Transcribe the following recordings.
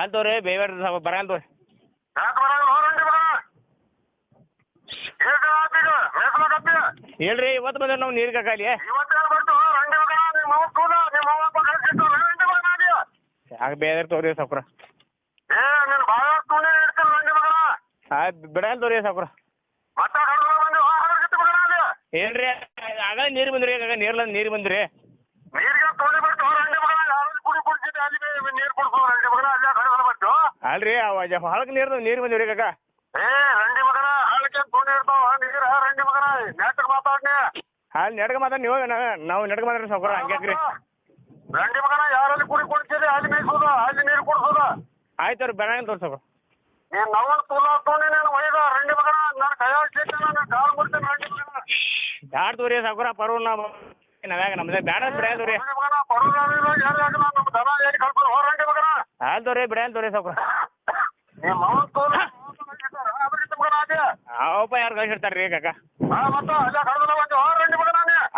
All ತೋರಿ ಬೇಬೇಡ್ರಿ ಸ್ವಲ್ಪ ಬರಲ್ಲ ತೋರಿ ಯಾಕೆ ಬರಲ್ಲ ಹೋರಂಡಿ ಮಗ ಏಕ ಆತೀಗ ಮೇಸಲಾಗತ್ತಿ ಹೇಳ್ರಿ ಇವತ್ತು ಬಂದ್ರೆ ನಾವು ನೀರು ಕಾಲಿ ಆಗ ಬೇರೆ ತೋರಿ ಸಾಕ್ರ ಬಿಡಲ್ಲ ತೋರಿ ಸಾಕ್ರ ಹೇಳ್ರಿ ಆಗ ನೀರು ಬಂದ್ರಿ ಆಗ ನೀರ್ಲ ನೀರು ಬಂದ್ರಿ ನೀರಿಗೆ ತುಣಿ ಬರ್ತು ರಂಡಿ ಮಗ ಯಾರಲ್ಲಿ ಕುಡಿ ಕುಡಿಸಿದ್ದೆ ಅಲ್ಲಿ ನೀರು ಕುಡಿಸು ರಂಡಿ ಮಗನ ಅಲ್ಲೇ ಕಡ್ದು ಬರ್ತು ಅಲ್ರಿ ಅವ ಹೊಳಕ್ ನೀರು ನೀರು ಬಂದಿವ್ರಿ ಕಾಕ ಏ ರಂಡಿ ಮಗನ ಹಾಳಕ್ಕೆ ತುಣಿ ಇರ್ತಾವ ನೀರ ರಂಡಿ ಮಗನ ನೆಟ್ಟಗೆ ಮಾತಾಡ್ನಿ. ಹಾಲ್ ನಡ್ಕ ಮಾತಾಡಿ ನೀವು ನಾವು ನಡ್ಗ ಮಾತಾಡ್ರಿ ಸಾಕ್ರ ಹಂಗ್ಯಾಕ್ರಿ ರಂಡಿ ಮಗನ ಯಾರಲ್ಲಿ ಕುಡಿ ಕುಡಿಸಿದೆ ಅಲ್ಲಿ ಮೇಯ್ಸೋದು ಅಲ್ಲಿ ನೀರು ಕುಡಿಸೋದು ಆಯ್ತು ಅವ್ರಿ ಬೆಳಗ್ಗೆ ತೋರಿ ಸಾಕ್ರ ನೀನ್ ನವ ತುಲ ತೊಗೊಂಡಿ ನೀನು ಒಯ್ದ ರಂಡಿ ಮಗನ ನಾನು ಕೈ ಹಾಕಿ ನಾನು ಕಾಲ್ ರಂಡಿ ಮಗನ. ಬ್ಯಾಡ ತೋರಿ ಸಾಕ್ರ ಪರ್ವ ನಾವು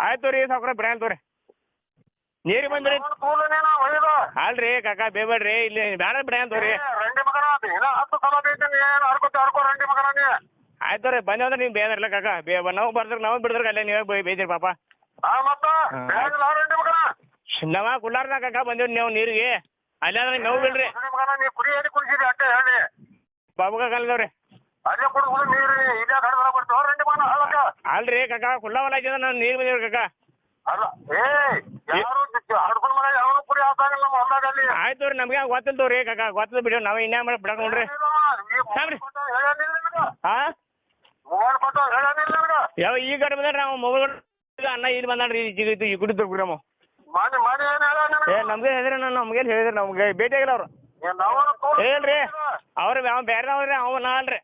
ಆಯ್ತು ರೀ ನೀರಿ ಬಂದ್ರಿ ಅಲ್ರಿ ಕಾಕ? ಬೇಬೇಡ್ರಿ ಇಲ್ಲಿ ಬ್ಯಾಡ ಬಿಡ ತೋರಿ ರಂಡಿ ಮಗನ ದಿನ ಹತ್ತು ಸಲ ಬೇಕು ನೀ ಏನು ರಂಡಿ ಮಗನ ನೀ ಆಯ್ತು ರೀ ಬಂದೇವ್ ಅಂದ್ರೆ ನೀವು ಬೇದರ್ಲ ಕಾಕ. ಬೇ, ನಾವು ಬರ್ದ್ರ, ನಾವು ಬಿಡಿದ್ರ, ಅಲ್ಲೇ ನೀವೇ ಬೈ ಬೇದಿರಿ ಪಾಪ. ನಾವ ಕುಲ್ಲಾರ್ನ ಕಾಕ ಬಂದೇವ್ ನೀವು ನೀರಿಗೆ. ನೋವು ಬಿಡ್ರಿ. ಅಲ್ಲೇ ಬರ್ತು ಹೋ ರಂಡಿ ಮಗನ ಹಾಳಕ್ಕ. ಅಲ್ರಿ ಕಾಕ ಕುಲ್ಲ ಹೊಲ ಆಗಿದ ನಾನು ನೀರು ಬಂದಿವ್ರಿ ಕಾಕ ಆಯ್ತು ರೀ ನಮ್ಗೆ ಗೊತ್ತಿಲ್ದವ್ರಿ ಕಾಕ ಗೊತ್ತದ ಬಿಡಿ ನಾವು ಇನ್ನೇ ಮಾಡಿ ಬಿಡಕ್ ನೋಡ್ರಿ. ಯಾವ ಈ ಕಡೆ ಬಂದ್ರೆ ನಾವು ಮೊಬೈಲ್ ಅಣ್ಣ ಇಲ್ಲಿ ಬಂದ್ರಿ ಈಗ ಇದು ಈ ಗುಡಿ ದುರ್ಗ್ರಾಮ ಮಾಡಿ ಮಾಡಿ ಏನ್ ಹೇಳ ಏ ನಮ್ಗೆ ಹೇಳಿದ್ರೆ ನಾನು ನಮ್ಗೇನು ಹೇಳಿದ್ರೆ ನಮ್ಗೆ ಭೇಟಿ ಆಗಿಲ್ಲ ಅವ್ರು. ಹೇಳ್ರಿ ಅವ್ರ ಅವ ಬೇರೆ ಅವ್ರಿ ಅವ ನಾ ಅಲ್ರಿ.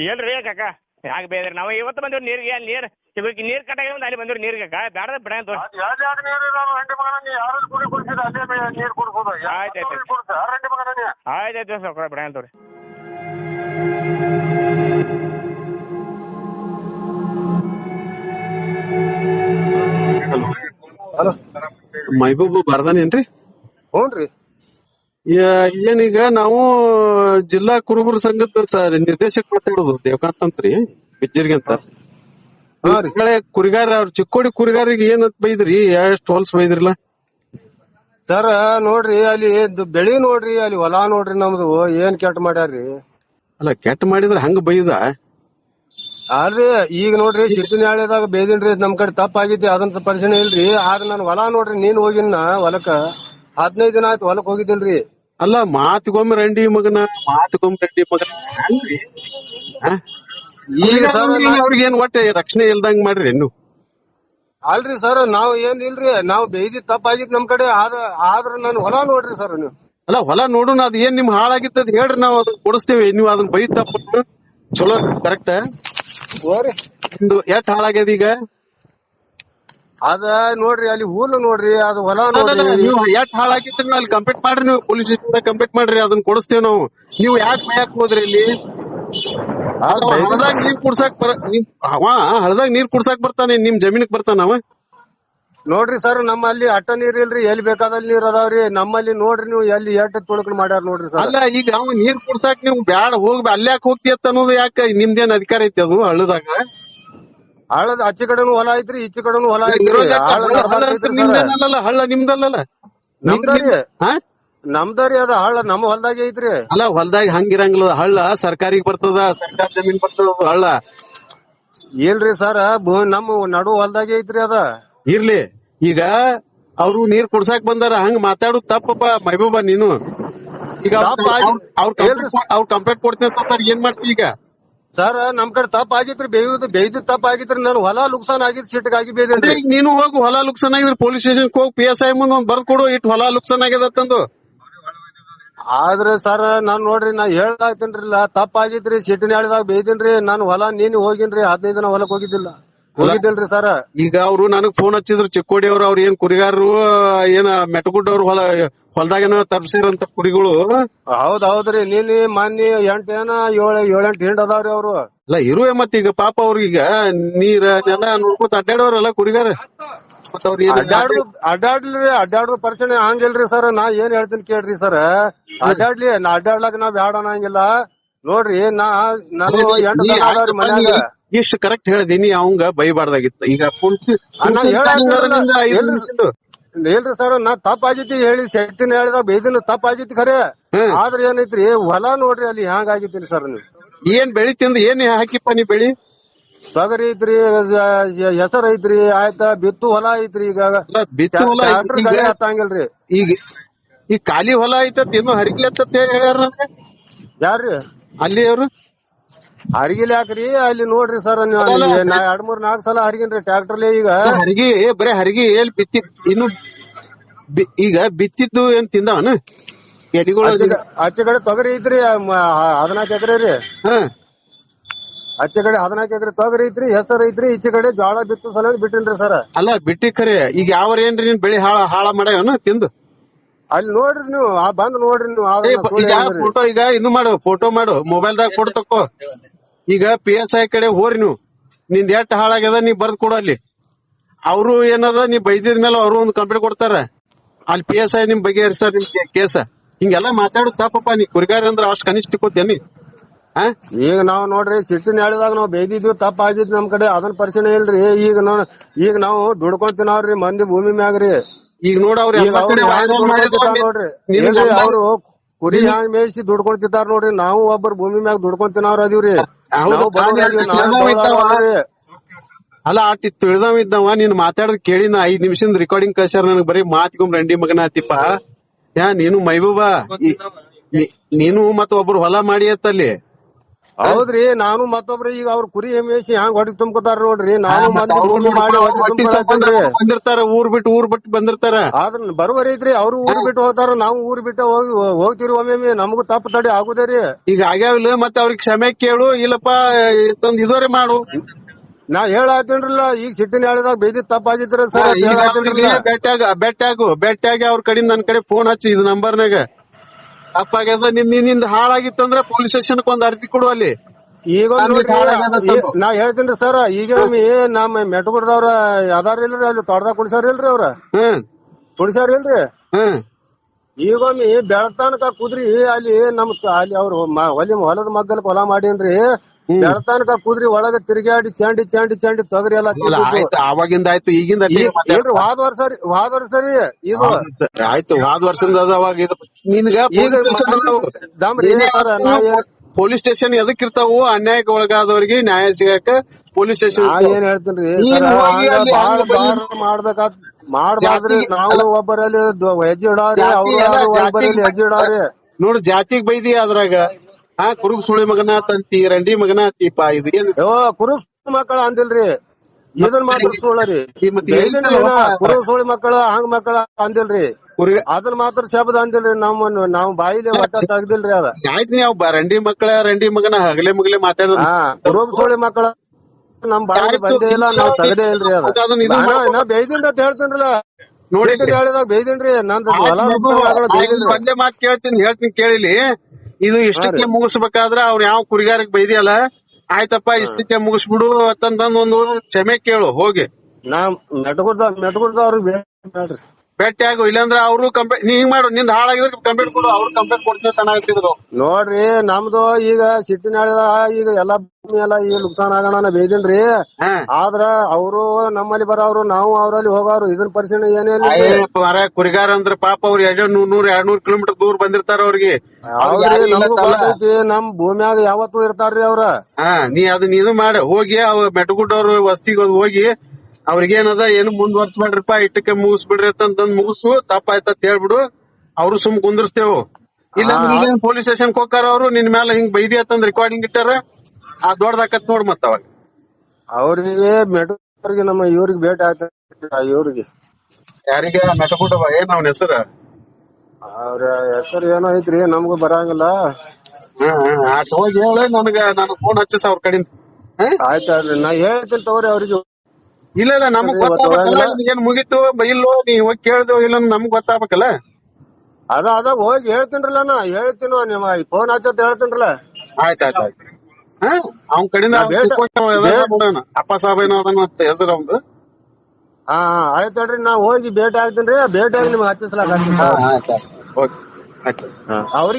ಹೇಳ್ರಿ ಕಾಕ. ಯಾಕೆ ಬೇರೆ ನಾವು ಇವತ್ತು ಬಂದಿವ್ರಿ ನೀರಿಗೆ ಅಲ್ಲಿ ನೀರು ಇವಕ್ಕೆ ನೀರು ಕಟ್ಟಾಗಿ ಒಂದು ಅಲ್ಲಿ ಬಂದಿವ್ರಿ ನೀರಿಗೆ ಕಾಕ. ಬೇಡ ಬಿಡ ಅಂತ ಆಯ್ತು ಆಯ್ತು ನೀರು ನೀರ್ ಆಯ್ತ್ ಆಯ್ತ್ ಬಿಡ ಅಂತವ್ರಿ. ಹಲೋ? ಮೈಬೂಬ್ ಬರ್ದಾನೇನ್ರಿ ಹ್ಞೂನ್ರಿ ಏನೀಗ ನಾವು ಜಿಲ್ಲಾ ಕುರುಬರ ಸಂಘದ ಸ- ನಿರ್ದೇಶಕ ಮಾತಾಡೋದು ದೇವಕಾಂತ್ ಅಂತ್ರಿ ಬಿಜ್ಜರ್ಗಿ ಅಂತ. ಹಾ ರೀ. ನಾಳೆ ಕುರಿಗಾರ ಅವ್ರ ಚಿಕ್ಕೋಡಿ ಕುರಿಗಾರಿಗೆ ಏನ್ ಬೈದ್ರಿ? ಸ್ಟೋಲ್ಸ್ ಹೊಲ್ಸ್ ಬೈದ್ರಿಲ್ಲ ಸರ್ ನೋಡ್ರಿ ಅಲ್ಲಿ ದ್- ಬೆಳಿ ನೋಡ್ರಿ ಅಲ್ಲಿ ಹೊಲ ನೋಡ್ರಿ ನಮ್ದು ಏನ್ ಕೆಟ್ಟ ಮಾಡ್ಯಾರ್ರಿ? ಅಲ್ಲ ಕೆಟ್ಟ ಮಾಡಿದ್ರೆ ಹಂಗ ಬೈದ? ಅಲ್ರಿ ಈಗ ನೋಡ್ರಿ ಸಿಟ್ಟಿನ ಹಾಳೆದಾಗ ಬೇದಿನ್ರಿ ನಮ್ ಕಡೆ ತಪ್ಪಾಗಿದ್ದೆ ಅದಂತ ಪರಿಶೀಲನೆ ಇಲ್ರಿ. ಆದ್ರೆ ನಾನು ಹೊಲ ನೋಡ್ರಿ ನೀನ್ ಹೋಗಿನ ಹೊಲಕ್ಕ ಹದಿನೈದು ದಿನ ಆಯ್ತು ಹೊಲಕ್ ಹೋಗಿದ್ದಿಲ್ರಿ. ಅಲ್ಲ ಮಾತಿಗೊಮ್ಮೆ ರಂಡಿ ಮಗನ ಮಾತಿಗೊಮ್ಮೆ ರಂಡಿ ಮಗನ. ಹಂಗ್ರಿ ಆ? ಈಗ ಸರ್ ಅವ್ರಿಗೆ ಏನ್ ಒಟ್ಟೆ ರಕ್ಷಣೆ ಇಲ್ದಂಗ್ ಮಾಡ್ರಿ ಇನ್ನು? ಅಲ್ರಿ ಸರ್ ನಾವ್ ಏನ್ ಇಲ್ರಿ ನಾವ್ ಬೇಯ್ದಿದ್ ತಪ್ಪಾಗಿದ್ ನಮ್ ಕಡೆ ಆದ ಆದ್ರ ನನ್ ಹೊಲ ನೋಡ್ರಿ ಸರ್ ನೀವು. ಅಲ್ಲ ಹೊಲ ನೋಡೋಣ ಅದ್ ಏನ್ ನಿಮ್ ಹಾಳಾಗಿತ್ತದ್ ಹೇಳ್ರಿ ನಾವ್ ಅದನ್ನ ಕೊಡಿಸ್ತೇವೆ. ನೀವು ಅದನ್ನ ಬೈತಪ್ಪ ಚಲೋ ಕರೆಕ್ಟ್ ನಿಮ್ದು ಎಷ್ಟ್ ಹಾಳಾಗ್ಯದ ಈಗ? ಅದ ನೋಡ್ರಿ ಅಲ್ಲಿ ಹುಲ್ಲು ನೋಡ್ರಿ ಅದು ಹೊಲ ಎಷ್ಟ್ ನೋಡ್ರಿ. ನೀವು ಯಾಕೆ ಹಾಳಾಗಿತ್ತು ಅಲ್ಲಿ ಕಂಪ್ಲೀಟ್ ಮಾಡ್ರಿ ನೀವು ಪೊಲೀಸ್ ಸ್ಟೇಷನ್ ಕಂಪ್ಲೀಟ್ ಮಾಡ್ರಿ ಅದನ್ನ ಕೊಡಿಸ್ತೇವೆ ನಾವು. ನೀವು ಯಾಕೆ ಬಯಕ್ ಹೋದ್ರಿ ಇಲ್ಲಿ? ಹಳದಾಗ ನೀರ್ ಕುಡ್ಸಾಕ್ ಬರ ನೀವ್- ಅವ ಹಳದಾಗ ನೀರ್ ಕುಡ್ಸಾಕ್ ಬರ್ತಾನೆ ನಿಮ್ ಜಮೀನಿಗೆ ಬರ್ತಾನ ಅವ? ನೋಡ್ರಿ ಸರ್ ನಮ್ಮಲ್ಲಿ ಅಟ್ಟ ನೀರ್ ಇಲ್ರಿ ಎಲ್ಲಿ ಬೇಕಾದಲ್ಲಿ ನೀರ್ ಅದಾವ್ರಿ. ನಮ್ಮಲ್ಲಿ ನೋಡ್ರಿ ನೀವು ಎಲ್ಲಿ ಎಟ್ ತುಳುಕಲ್ ಮಾಡ್ಯಾರ ನೋಡ್ರಿ ಸರ್. ಅಲ್ಲ ಈಗ ನಾವು ನೀರ್ ಕುಡ್ಸಾಕ್ ನೀವು ಬ್ಯಾಡ ಹೋಗ್ ಅಲ್ಲಿ ಯಾಕೆ ಹೋಗ್ತಿ ಅಂತ ಅನ್ನೋದು ಯಾಕೆ? ನಿಮ್ದೇನ್ ಅಧಿಕಾರ ಐತಿ ಅದು ಹಳ್ಳದಾಗ? ಹಳ್ಳದ ಆಚೆ ಕಡೆನು ಹೊಲ ಐತ್ರಿ ಈಚೆ ಕಡೆನು ಹೊಲ ಐತ್ರಿ? ಹಳ್ಳ ನಿಮ್ದಲ್ಲ ಐತ್ರಿ ಸರ್. ನಿಮ್ದೇನಲ್ಲ ಹಳ್ಳ ನಿಮ್ದಲ್ಲಲ್ಲ? ನಮ್ದರಿ ಹಾ ನಮ್ದರಿ ಅದ ಹಳ್ಳ ನಮ್ಮ ಹೊಲದಾಗೆ ಐತ್ರಿ. ಅಲ್ಲ ಹೊಲ್ದಾಗ ಹಂಗಿರಂಗಿಲ್ಲ ಹಳ್ಳ ಸರ್ಕಾರಿಗೆ ಬರ್ತದ ಸರ್ಕಾರ ಜಮೀನ್ ಬರ್ತದ ಅದು ಹಳ್ಳ? ಇಲ್ರಿ ಸರ್ ನಮ್ಮ ನಡು ಹೊಲದಾಗೆ ಐತ್ರಿ ಅದ. ಇರ್ಲಿ. ಈಗ ಅವ್ರು ನೀರ್ ಕುಡ್ಸಾಕ್ ಬಂದಾರ ಹಂಗ ಮಾತಾಡೋದ್ ತಪ್ಪಪ್ಪ ಮೈಬೂಬ ನೀನು. ಈಗ ಅವ್ರ ಅವ್ರ ಕಂಪ್ಲೇಂಟ್ ಕೊಡ್ತೀನಿ ಏನ್ ಮಾಡ್ತೀವಿ ಈಗ? ಸರ್ ನಮ್ ಕಡೆ ತಪ್ಪ ಆಗಿತ್ರಿ ಬೇಯುದು ಬೇಯ್ದು ತಪ್ಪ ಆಗಿತ್ರಿ ನನ್ ಹೊಲ ನುಕ್ಸಾನ್ ಆಗಿದ್ ಸಿಟ್ಟಿಗಾಗಿ ಆಗಿ ಈಗ ನೀನು ಹೋಗು ಹೊಲ ಲುಕ್ಸಾನ್ ಆಗಿದ್ರೆ ಪೊಲೀಸ್ ಸ್ಟೇಷನ್ ಹೋಗಿ ಪಿ ಎಸ್ ಐ ಮುಂದ್ ಒಂದ್ ಬರ್ದ್ ಕೊಡು ಇಟ್ ಹೊಲ ಲುಕ್ಸಾನ್ ಆಗಿದೆ ಅಂತಂದು. ಆದ್ರೆ ಸರ್ ನಾನ್ ನೋಡ್ರಿ ನಾ ಹೇಳ್ದಾಗ್ತೇನ್ರಿಲ್ಲ ತಪ್ಪ ಆಗಿತ್ರಿ ಸಿಟ್ಟಿನ ಹೇಳಿದಾಗ ಬೇಯ್ದಿನ್ರಿ ನಾನು ಹೊಲ ನೀನು ಹೋಗಿನ್ರಿ ಹದಿನೈದು ದಿನ ಹೊಲಕ್ ಹೋಗಿದ್ದಿಲ್ಲ. ಹೋಗಿದ್ದಿಲ್ರಿ ಸರ್? ಈಗ ಅವ್ರು ನನಗ್ ಫೋನ್ ಹಚ್ಚಿದ್ರು ಚಿಕ್ಕೋಡಿ ಅವ್ರು ಅವ್ರ ಏನ್ ಕುರಿಗಾರರು ಏನ ಮೆಟಗುಡ್ಡ ಅವ್ರು ಹೊಲ ಹೊಲದಾಗೇನೋ ತರ್ಸಿರಂತ ಕುರಿಗಳು. ಹೌದ್ ಹೌದ್ರಿ ನೀನಿ ಮೊನ್ನೆ ಎಂಟ್ ಏನ ಏಳ ಏಳೆಂಟ್ ಹಿಂಡ್ ಅದಾವ್ರಿ ಅವ್ರು. ಇಲ್ಲ ಇರುವೆ ಮತ್ ಈಗ ಪಾಪ ಅವ್ರಿಗೀಗ ನೀರ ನೆಲ ನೋಡ್ಕೊತ ಅಡ್ಡಾಡೋರಲ್ಲ ಕುರಿಗಾರ ಅವ್ರ್ ಅಡ್ಡಾಡ್ಲಿ ಅಡ್ಡಾಡ್ರ ಪರಿಚಯ ಹಂಗಿಲ್ರಿ ಸರ್. ನಾ ಏನ್ ಹೇಳ್ತೀನಿ ಕೇಳ್ರಿ ಸರ್. ಅಡ್ಡಾಡ್ಲಿ ನಾ ಅಡ್ಡಾಡ್ಲಾಕ ನಾವ್ ಬ್ಯಾಡ ಅನ್ನಂಗಿಲ್ಲ ನೋಡ್ರಿ ನಾ ನಾನು ಎಂಟು ನೀ ಜನ ಅದಾವ್ರಿ ಮನ್ಯಾಗ. ಇಷ್ಟು ಕರೆಕ್ಟ್ ಹೇಳಿದೀನಿ ಅವಂಗ ಬೈಬಾರ್ದಾಗಿತ್ತು. ಈಗ ಹೇಳ್ರಿ ಅಣ್ಣ, ಹೇಳಾತಿರಲ್ಲ, ಐದು ಎಲ್ರು- ನಿಮಿಷದ್ದು. ಇಲ್ರಿ ಸರ್ ನಾ ತಪ್ಪಾಗಿತಿ ಹೇಳಿ ಸೆಟ್ಟಿನ ಹೇಳಿದ ಬೇದಿನ ಆಗಿತ್ತು ಖರೆ. ಆದ್ರೆ ಆದ್ರ ಏನೈತ್ರಿ ಹೊಲ ನೋಡ್ರಿ ಅಲ್ಲಿ ಹ್ಯಾಂಗ ಆಗಿತ್ರಿ ಸರ್ ನೀವು. ಏನ್ ಬೆಳಿ ತಿಂದ ಏನ್ ಹಾಕಿಪ್ಪ ನೀ ಬೆಳಿ? ತೊಗರಿ ಐತ್ರಿ ಹೆಸರು ಐತ್ರಿ ಆಯ್ತಾ ಬಿತ್ತು ಹೊಲ ಐತ್ರಿ ಈಗ. ಅಲ್ಲ, ಬಿತ್ತು ಹೊಲ ಐತಿ. ಟ್ರ್ಯಾಕ್ಟರ್ ಈಗ- ಹತ್ತಂಗಿಲ್ರಿ. ಈಗ ಈ ಖಾಲಿ ಹೊಲ ಐತತ್ ಇನ್ನೂ ಹರಿಕೆ ಹತ್ತ ಹೇಳ್ಯಾರ. ಯಾರ್ರಿ? ಅಲ್ಲಿ ಅವ್ರು? ಹರಿಗಿಲ್ ಯಾಕ್ರಿ? ಅಲ್ಲಿ ನೋಡ್ರಿ ಸರ್ ನಾ ಎರಡ್ ಮೂರ್ ನಾಲ್ಕ್ ಸಲ ಹರಿಗಿನ್ರಿ ಟ್ರಾಕ್ಟರ್ ಈಗ. ಹರಿಗಿ ಬರೇ ಹರಿಗಿ ಎಲ್ಲಿ ಬಿತ್ತಿ ಇನ್ನು ಬಿ- ಈಗ ಬಿತ್ತಿದ್ದು ಏನ್ ತಿಂದವನ? ಎಲಿಗಳು ಆಚೆ ಕಡೆ ತೊಗರಿ ಐತ್ರಿ ಹದಿನಾಲ್ಕು ಎಕರೆ ರೀ. ಹಾ. ಆಚೆ ಕಡೆ ಹದಿನಾಲ್ಕು ಎಕರೆ ತೊಗರಿ ಐತ್ರಿ ಹೆಸರು ಐತ್ರಿ ಈಚೆ ಕಡೆ ಜೋಳ ಬಿತ್ತು ಸಲ ಬಿಟ್ಟಿನ್ರಿ ಸರ್. ಅಲ್ಲ ಬಿಟ್ಟಿ ಖರೆ ಈಗ ಯಾವ ಏನ್ರಿ ನೀನ್ ಬೆಳಿ ಹಾಳ ಹಾಳ ಮಾಡ್ಯಾವನ ತಿಂದು? ಅಲ್ಲಿ ನೋಡ್ರಿ ನೀವು ಆ ಬಂದ್ ನೋಡ್ರಿ ನೀವು ಏ, ಈಗ ಫೋಟೋ ಈಗ ಇದು ಮಾಡು ಫೋಟೋ ಮಾಡು ಮೊಬೈಲ್ದಾಗ ಫೋಟೋ ತಕೋ ಈಗ ಪಿ ಎಸ್ ಐ ಕಡೆ ಹೋರಿ ನೀವು. ನಿಂದ್ ಎಷ್ಟ್ ಹಾಳಾಗ್ಯದ ನೀ ಬರ್ದ್ ಕೊಡು ಅಲ್ಲಿ. ಅವರು ಏನದ ನೀ ಬೈದಿದ ಮೇಲೆ ಅವರು ಒಂದು ಕಂಪ್ಲೇಂಟ್ ಕೊಡ್ತಾರ. ಅಲ್ಲಿ ಪಿ ಎಸ್ ಐ ನಿಮ್ ಬಗೆಹರಿಸ್ತಾರ ನಿಮ್ ಕೇಸ. ಹಿಂಗೆಲ್ಲ ಮಾತಾಡೋದು ತಪ್ಪಪ್ಪ ನೀ ಕುರಿಗಾರ ಅಂದ್ರೆ ಅಷ್ಟ್ ಕನಿಷ್ಠ ತಿಕ್ಕೋತೇನಿ ಹಾ ಈಗ ನಾವ್ ನೋಡ್ರಿ ಸಿಟ್ಟಿನ ಹೇಳಿದಾಗ ನಾವ್ ಬೇಯ್ದಿದ್ವಿ ತಪ್ಪ ಆಗಿದ್ ನಮ್ ಕಡೆ ಅದನ್ ಪರಿಚಯ ಇಲ್ರಿ. ಈಗ ನಾವ್ ಈಗ ನಾವು ದುಡ್ಕೊಂಡ್ ತಿನ್ನಾವ್ರಿ ಮಂದಿ ಭೂಮಿ ಮ್ಯಾಗ್ರಿ. ಈಗ ನೋಡವ್ರಿ ಅವ್ರ ಕುರಿ ಹ್ಯಾಂಗ್ ಮೇಯಿಸಿ ದುಡ್ಕೊಂತಿದಾರ ನೋಡ್ರಿ. ನಾವು ಒಬ್ಬರು ಭೂಮಿ ಮ್ಯಾಗ ದುಡ್ಕೊಂತಿನವ್ರ ಅದೀವ್ರಿ. ಅಲ್ಲ ಆಟಿ ತಿಳಿದವ ಇದ್ದವ ನೀನ್ ಮಾತಾಡದ್ ಕೇಳಿ ನಾ ಐದ್ ನಿಮಿಷದ ರೆಕಾರ್ಡಿಂಗ್ ಕಳ್ಸ್ಯಾರ ನನಗ್ ಬರೀ ಮಾತಿಗೊಮ್ಮೆ ರಂಡಿ ಮಗನ ಆತಿಪ್ಪ ಯಾ ನೀನು ಮೈಬೂಬಾ? ನೀನು ಮತ್ತ ಒಬ್ರು ಹೊಲ ಮಾಡಿ ಅತ್ತಲ್ಲಿ. ಹೌದ್ರಿ ನಾನು ಮತ್ತೊಬ್ರು ಈಗ ಅವ್ರ ಕುರಿ ಮೇಯಿಸಿ ಹ್ಯಾಂಗ್ ಹೊಟ್ಟಿಗೆ ತುಂಬ್ಕೊತಾರ ನೋಡ್ರಿ ನಾನು ಮಂದಿ ಭೂಮಿ ಮಾಡಿ ಹೊಟ್ಟಿ ಹೊಟ್ಟಿ ತುಂಬ್ಕೊಳತ್ತೀನ್ರಿ ಬಂದಿರ್ತಾರ ಊರ್ ಬಿಟ್ಟು ಊರ್ ಬಿಟ್ಟು ಬಂದಿರ್ತಾರ. ಆದ್ರ ಬರುವರಿ ಐತ್ರಿ ಅವ್ರು ಊರ್ ಬಿಟ್ಟು ಹೋಗ್ತಾರ ನಾವು ಊರ್ ಬಿಟ್ಟು ಹೋಗಿ ಹೋಗ್ತಿರಿ ಒಮ್ಮೆ ನಮಗೂ ತಪ್ಪು ತಡಿ ಆಗುದೇ ರೀ. ಈಗ ಆಗ್ಯಾವಿಲ್ಲ ಮತ್ತೆ ಅವ್ರಿಗೆ ಕ್ಷಮೆ ಕೇಳು ಇಲ್ಲಪ್ಪ ತಂದ್ ಇದುವರೆ ಮಾಡು. ನಾ ಹೇಳಾತೀನ್ರಲ್ಲ ಈಗ ಸಿಟ್ಟಿನ ಹೇಳಿದಾಗ ಬೇದಿ ತಪ್ಪಾಗಿದ್ರ ಸರ್ ಈಗ ಅವ್ರಿಗೆ ಭೇಟಿಯಾಗು ಭೇಟಿಯಾಗಿ ಅವ್ರ ಕಡೆಯಿಂದ ನನ್ ಕಡೆ ಫೋನ್ ಹಚ್ಚಿ ಇದು ನಂಬರ್ನಾಗ ತಪ್ಪಾಗ್ಯದ ನಿನ್ ನಿನ್ನಿಂದ ಹಾಳಾಗಿತ್ತಂದ್ರ ಪೊಲೀಸ್ ಸ್ಟೇಷನ್ ಒಂದು ಅರ್ಜಿ ಕೊಡು ಅಲ್ಲಿ. ಈಗ ನೋಡ್ರಿ. ನಾ ಹೇಳ್ತೀನಿ ಸರ್ ಈಗ ಒಮ್ಮೆ ನಮ್ಮ ಮೆಟಗುಡ್ದವ್ರ ಅದಾರ ಇಲ್ರಿ ಅಲ್ಲಿ ತೋಟದಾಗ ಕುಡಿಸಾರ ಇಲ್ರಿ ಅವ್ರ? ಕುಡಿಸಾರ ಇಲ್ರಿ? ಈಗ ಈಗೊಮ್ಮೆ ಬೆಳತನಕ ಕುದ್ರಿ ಅಲ್ಲಿ ನಮ್ ಅಲ್ಲಿ ಅವ್ರ ಹೊಲಿ ಹೊಲದ ಮಗ್ಗಲ್ ಹೊಲ ಮಾಡೀನ್ರಿ ಬೆಳತಾನಕ ಕುದ್ರಿ ಒಳಗ ತಿರ್ಗಾಡಿ ಚಾಂಡಿ ಚಾಂಡಿ ಚಾಂಡಿ ತೊಗರಿ ಎಲ್ಲ ಇಲ್ಲ ತಿಂದಿದ್ದು. ಆಯ್ತು ಅವಾಗಿಂದ ಆಯ್ತು ಈಗಿಂದ ಈ- ಇಲ್ರಿ ವಾದ ವರ್ಷ ರೀ ವರ್ಷ ರೀ ಇದು. ಆಯ್ತು ಹಾದ್ ವರ್ಷದಿಂದ ಅದ ಅವಾಗ ಇದು. ನಿನ್ಗ ಈಗ ದಮ್ರಿ ಸರ್ ನಾ ಏನ್ ಪೊಲೀಸ್ ಸ್ಟೇಷನ್ ಎದಕ್ ಇರ್ತಾವು ಅನ್ಯಾಯಕ್ಕೆ ಒಳಗಾದವ್ರಿಗೆ ನ್ಯಾಯ ಸಿಗಾಕ ಪೊಲೀಸ್ ಸ್ಟೇಷನ್ ನಾ ಏನ್ ಹೇಳ್ತೀನಿ ನೀನ್ ಹೋಗಿ ಅಲ್ಲಿ ಬಾಳ ಹಂಗ್. ಮಾಡ್ಬೇಕಾತ್ ಮಾಡ್ಬಾರ್ದ್ರಿ ಜಾತಿ- ನಾವು ಒಬ್ಬರಲ್ಲಿ ದ- ಹೆಜ್ಜೆ ಇಡಾವ್ರಿ ಜಾತಿ ಎಲ್ಲ ಒಬ್ಬರಲ್ಲಿ ಹೆಜ್ಜೆ ಇಡಾವ್ರಿ ನೋಡು ಜಾತಿಗ್ ಬೈದಿ ಅದ್ರಾಗ. ಹಾ ಕುರುಬ ಸುಳಿ ಮಗನ ತಂತಿ ರಂಡಿ ಮಗನ ತೀಪ ಇದು ಏನು ಯೋ ಕುರುಬ ಮಕ್ಕಳ ಅಂದಿಲ್ರಿ. ಇದನ್ ಮಾತ್ರ ಸುಳ್ಳರಿ. ಈ ಮತ್ತೆ ಹೇಳ್ತಾರಲ್ಲ ಸುಳಿ ಮಕ್ಕಳ ಹಂಗ ಮಕ್ಕಳ ಅಂದಿಲ್ರಿ. ಕುರಿ ಅದನ್ ಮಾತ್ರ ಶಬ್ದ ಅಂದಿಲ್ರಿ. ನಮ್ಮ ನಾವು ಬಾಯಿಲಿ ಒಟ್ಟ ತೆಗ್ದಿಲ್ರಿ ಅದ. ಆಯ್ತು ನೀವು ಬ- ರಂಡಿ ಮಕ್ಕಳ ರಂಡಿ ಮಗನ ಹಗಲೆ ಮಗಲೆ ಮಾತಾಡ ಹಾ ಕುರುಬ ಸುಳಿ ಮಕ್ಕಳ ನಮ್ ಬಾಯಿ. ಬಂದೇ ಇಲ್ಲ ನಾವ್ ತೆಗದೇ ಇಲ್ರಿ ಅದ. ಮತ್ತೆ ಅದನ್ನ ಇದು ನಾ- ಮಾಡ್ಕೊ- ನಾ ಬೈದಿನ್ರಿ ಅಂತ ಹೇಳ್ತೀನ್ರಲ್ಲ. ನೋಡಿ. ಹೇಳಿದಾಗ ಬೇಯ್ದಿನ್ರಿ. ನಂದು ಹೊಲ ಒಂದೇ ಮಾತು ಕೇಳ್ತೀನಿ ಹೇಳ್ತೀನಿ ಕೇಳಿಲಿ. ಇದು ಇಷ್ಟಕ್ಕೆ ಮುಗಿಸ್ಬೇಕಾದ್ರ ಅವ್ರು ಯಾವ ಕುರಿಗಾರಕ್ ಬೈದಿಯಲ್ಲ ಆಯ್ತಪ್ಪ ಇಷ್ಟಕ್ಕೆ ಮುಗಿಸ್ಬಿಡು ಅಂತಂದ್ ಒಂದು ಕ್ಷಮೆ ಕೇಳು ಹೋಗಿ. ನಾ ಮೆಟಗುಡ್ದ ಅವ್ರಿಗೆ ಬೇಡ್ರಿ ಭೇಟಿ ಆಗು ಇಲ್ಲಾಂದ್ರ ಅವರು ಕಂಪ್ಲೇಂಟ್ ನೀ ಹಿಂಗ್ ಮಾಡು ನಿಂದ ಹಾಳಾಗಿದ್ರೆ ಕಂಪ್ಲೇಂಟ್ ಕೊಡು ಅವ್ರು ಕಂಪ್ಲೇಂಟ್ ಕೊಡ್ತೀವಿ ಚೆನ್ನಾಗಿರ್ತಿದ್ರು ನೋಡ್ರಿ ನಮ್ದು ಈಗ ಸಿಟ್ಟಿನ ಹೇಳಿದ ಈಗ ಎಲ್ಲಾ ಭೂಮಿ ಎಲ್ಲ ಈಗ ನುಕ್ಸಾನ್ ಆಗೋಣ ಬೇದಿನ್ರಿ ಹಾ. ಆದ್ರ ಅವರು ನಮ್ಮಲ್ಲಿ ಬರೋರು ನಾವು ಅವರಲ್ಲಿ ಹೋಗೋರು ಇದನ್ ಪರಿಚಯ ಏನೇ ಮಾರ್ರೆ, ಕುರಿಗಾರ ಅಂದ್ರೆ ಪಾಪ ಅವ್ರು ಎರಡ್ ನೂರ್ ನೂರ್ ಎರಡ್ ನೂರ್ ಕಿಲೋಮೀಟರ್ ದೂರ ಬಂದಿರ್ತಾರ ಅವ್ರಿಗೆ. ಹೌದ್ರಿ ನಮಗೂ ಗೊತ್ತೈತಿ ನಮ್ ಭೂಮ್ಯಾಗ ಯಾವತ್ತೂ ಇರ್ತಾರ್ರಿ ಅವ್ರ. ಹಾ ನೀ ಅದನ್ನ ಇದು ಮಾಡಿ ಹೋಗಿ ಅವ್ ಮೆಟಗುಡ್ಡವ್ರ ವಸ್ತಿಗೆ ಹೋಗಿ ಅವ್ರಿಗೇನದ ಏನು ಮುಂದುವರ್ಸ್ಬೇಡ್ರಿಪ್ಪ ಇಟ್ಟಕ್ಕೆ ಮುಗಿಸ್ಬಿಡ್ರಿ ಅಂತಂದ್ ಮುಗಿಸು ತಪ್ಪಾಯ್ತ ಹೇಳ್ಬಿಡು. ಅವ್ರು ಸುಮ್ ಕುಂದಿರ್ಸ್ತೇವು. ಇಲ್ಲ ಪೊಲೀಸ್ ಸ್ಟೇಷನ್ ಕೊಕ್ಕಾರ ಅವ್ರು ನಿನ್ ಮೇಲೆ ಹಿಂಗ್ ಬೈದಿ ಅಂತಂದ್ ರೆಕಾರ್ಡಿಂಗ್ ಇಟ್ಟಾರ ಆ ದೊಡ್ಡದಾಕತ್ ನೋಡ್ ಮತ್ತ ಅವಾಗ. ಅವ್ರಿಗೆ ಮೆಟಗುಡ್ರಿಗೆ ನಮ್ಮ ಇವ್ರಿಗೆ ಭೇಟಿ ಆಯ್ತ ಇವ್ರಿಗೆ. ಯಾರಿಗೆ? ಮೆಟಗುಡ್ಡ ಏನ್ ಅವನ ಹೆಸರು? ಅವ್ರ ಹೆಸರು ಏನೋ ಐತ್ರಿ ನಮಗೂ ಬರಂಗಿಲ್ಲ. ಹೋಗಿ ಹೇಳ ನನಗ ನಾನು ಫೋನ್ ಹಚ್ಚಿಸ ಅವ್ರ ಕಡೆಯಿಂದ ಆಯ್ತಾ ನಾ ಹೇಳ್ತೀನಿ ತಗೋರಿ ಅವ್ರಿಗೆ. ಇಲ್ಲ ಇಲ್ಲ ನಮಗ್ ಇವತ್ತು ಗೊತ್ತಾಗಬೇಕಲ್ಲ ಹೋಗಲ್ಲ? ಏನ್ ಮುಗೀತು ಬ- ಇಲ್ಲೋ ನೀ ಹೋಗಿ ಕೇಳ್ದೋ ಇಲ್ಲ ನಮಗ್ ಗೊತ್ತಾಗ್ಬೇಕಲ್ಲ? ಅದ ಅದ ಹೋಗಿ ಹೇಳ್ತೀನ್ರಲ್ಲ ನಾ ಹೇಳ್ತೀನೋ ನಿಮ್ಮ ಫೋನ್ ಹಚ್ಚತ್ ಹೇಳ್ತೀನ್ರಲ್ಲ. ಆಯ್ತ್ ಆಯ್ತ್ ಆಯ್ತ್ ಹಾ? ಅವ್ನ ಕಡೆಯಿಂದ ನಾ ಅವ್ನ್ ತಿಳ್ಕೊಂಡ್ ಅವ. ಅಪ್ಪ ಸಾಬ್ ಏನೋ ಅದನ್ನ ಹೆಸರು ಅವಂದು ಹಾ ಆಯ್ತು ಹೇಳ್ರಿ ನಾ ಹೋಗಿ ಭೇಟಿ ಆಗ್ತೀನಿ ಭೇಟಿ ಆಗಿ ನಿಮ್ಗೆ ಹಚ್ಚಿಸ್ಲಾಕ್ ಓಕೆ. ಆಯ್ತು. ಅವ್ರಿಗೆ